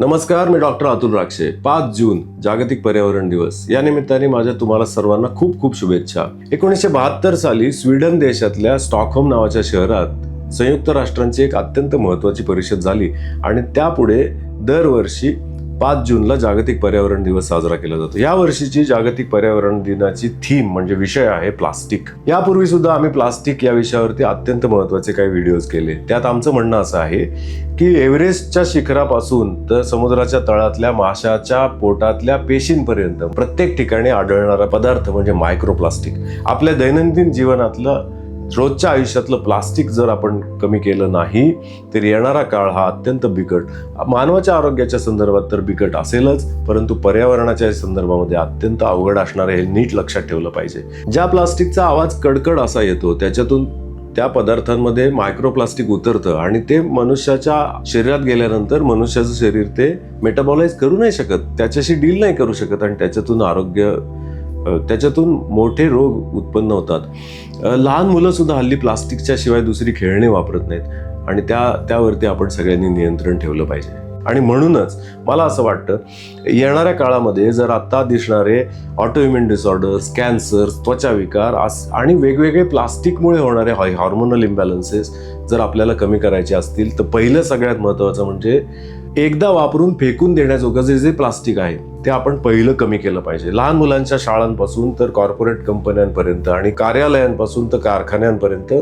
नमस्कार मी डॉक्टर अतुल राक्षे. पाच जून जागतिक पर्यावरण दिवस. या निमित्ताने माझ्या तुम्हाला सर्वांना खूप खूप शुभेच्छा. एकोणीसशे बहात्तर साली स्वीडन देशातल्या स्टॉकहोम नावाच्या शहरात संयुक्त राष्ट्रांची एक अत्यंत महत्वाची परिषद झाली आणि त्यापुढे दरवर्षी पाच जूनला जागतिक पर्यावरण दिवस साजरा केला जातो. या वर्षीची जागतिक पर्यावरण दिनाची थीम म्हणजे विषय आहे प्लास्टिक यापूर्वी सुद्धा आम्ही प्लास्टिक या विषयावरती अत्यंत महत्त्वाचे काही व्हिडिओज केले. त्यात आमचं म्हणणं असं आहे की एव्हरेस्टच्या शिखरापासून तर समुद्राच्या तळातल्या माशाच्या पोटातल्या पेशींपर्यंत प्रत्येक ठिकाणी आढळणारा पदार्थ म्हणजे मायक्रोप्लास्टिक आपल्या दैनंदिन जीवनातलं रोजच्या आयुष्यातलं प्लास्टिक जर आपण कमी केलं नाही तर येणारा काळ हा अत्यंत बिकट. मानवाच्या आरोग्याच्या संदर्भात तर बिकट असेलच परंतु पर्यावरणाच्या संदर्भामध्ये अत्यंत अवघड असणार हे नीट लक्षात ठेवलं पाहिजे. ज्या प्लास्टिकचा आवाज कडकड असा येतो त्याच्यातून त्या पदार्थांमध्ये मायक्रोप्लास्टिक उतरतं आणि ते मनुष्याच्या शरीरात गेल्यानंतर मनुष्याचं शरीर ते मेटाबॉलाइज करू नाही शकत त्याच्याशी डील नाही करू शकत आणि त्याच्यातून आरोग्य त्याच्यातून मोठे रोग उत्पन्न होतात. लहान मुलंसुद्धा हल्ली प्लास्टिकच्या शिवाय दुसरी खेळणी वापरत नाहीत आणि त्या त्यावरती आपण सगळ्यांनी नियंत्रण ठेवलं पाहिजे. आणि म्हणूनच मला असं वाटतं येणाऱ्या काळामध्ये जर आत्ता दिसणारे ऑटोइम्युन डिसऑर्डर्स कॅन्सर त्वचा विकार आस- आणि वेगवेगळे प्लास्टिकमुळे होणारे हॉर्मोनल इम्बॅलन्सेस जर आपल्याला कमी करायचे असतील तर पहिलं सगळ्यात महत्त्वाचं म्हणजे एकदा वापरून फेकून देण्याजोगं जे जे प्लास्टिक आहे ते आपण पहिलं कमी केलं पाहिजे. लहान मुलांच्या शाळांपासून तर कॉर्पोरेट कंपन्यांपर्यंत आणि कार्यालयांपासून तर कारखान्यांपर्यंत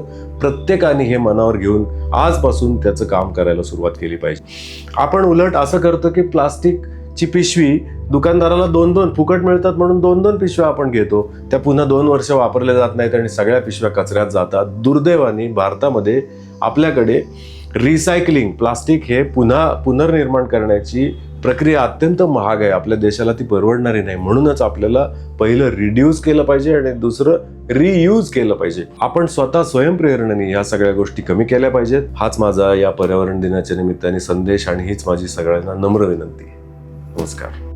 प्रत्येकाने हे मनावर घेऊन आजपासून त्याचं काम करायला सुरुवात केली पाहिजे. आपण उलट असं करतो की प्लास्टिकची पिशवी दुकानदाराला दोन दोन फुकट मिळतात म्हणून दोन दोन पिशव्या आपण घेतो. त्या पुन्हा दोन वर्ष वापरल्या जात नाहीत आणि सगळ्या पिशव्या कचऱ्यात जातात. दुर्दैवाने भारतामध्ये आपल्याकडे रिसायकलिंग प्लास्टिक हे पुन्हा पुनर्निर्माण करण्याची प्रक्रिया अत्यंत महाग आहे. आपल्या देशाला ती परवडणारी नाही. म्हणूनच आपल्याला पहिलं रिड्यूस केलं पाहिजे आणि दुसरं रियूज केलं पाहिजे. आपण स्वतः स्वयंप्रेरणेने ह्या सगळ्या गोष्टी कमी केल्या पाहिजेत. हाच माझा या पर्यावरण दिनाच्या निमित्ताने संदेश आणि हीच माझी सगळ्यांना नम्र विनंती. नमस्कार.